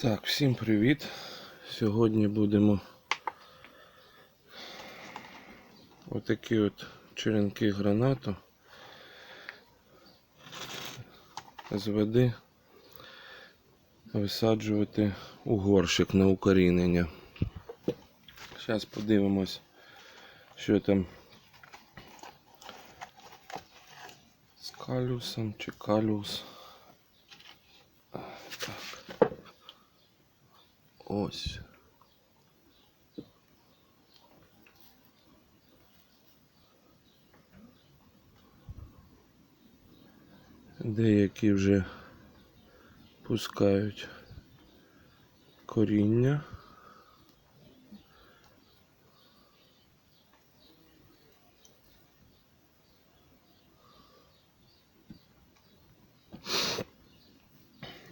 Так, всім привіт. Сьогодні будемо отакі от черенки гранату з води висаджувати у горщик на укорінення. Зараз подивимось, що там з калюсом чи калюс. А, Так. Ось. Деякі вже пускають коріння.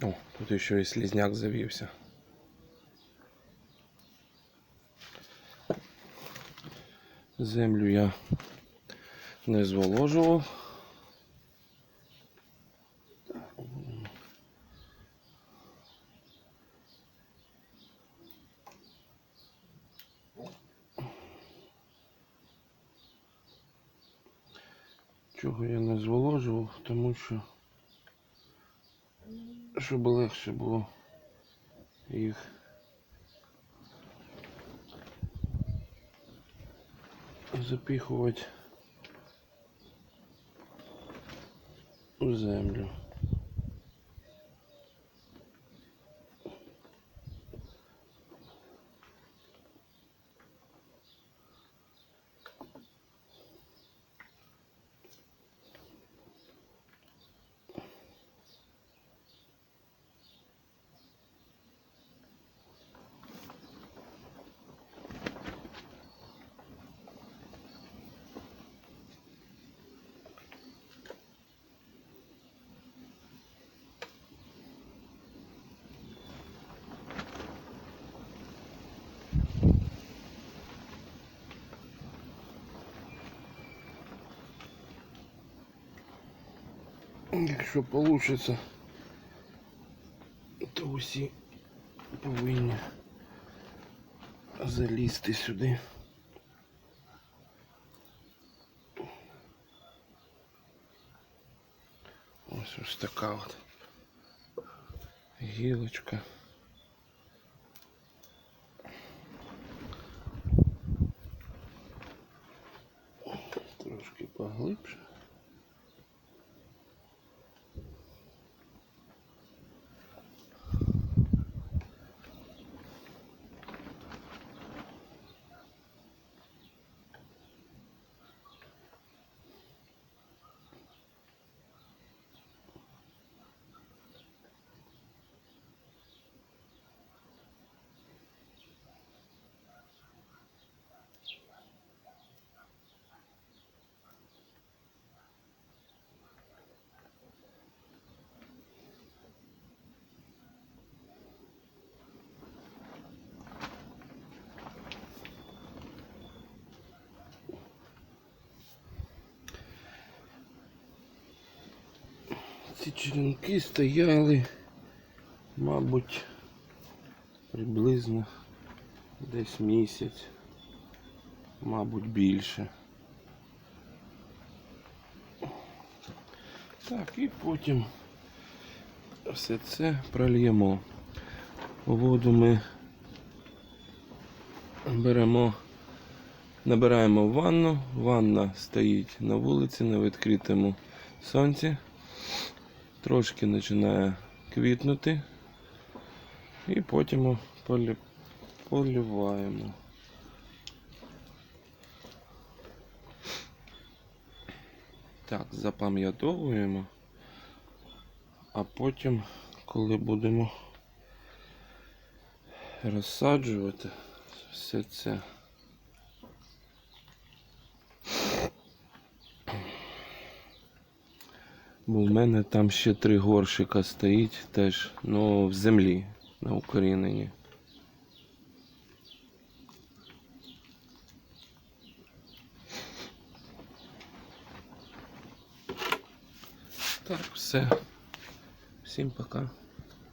О, тут ще і слізняк завівся. Землю я не зволожував. Чого я не зволожував? Тому що щоб легше було їх запихувати у землю. Якщо вийде, то усі повинні залізти сюди. Ось ось така от гілочка. Трошки поглибше. Ці черенки стояли, мабуть, приблизно десь місяць, мабуть, більше. Так, і потім все це прольємо. Воду ми беремо, набираємо в ванну. Ванна стоїть на вулиці на відкритому сонці трошки починає квітнути і потім полі... поліваємо. Так, запам'ятовуємо, а потім, коли будемо розсаджувати все це. Бо в мене там ще три горщика стоїть теж, ну в землі на укоріненні. Так, все. Всім пока.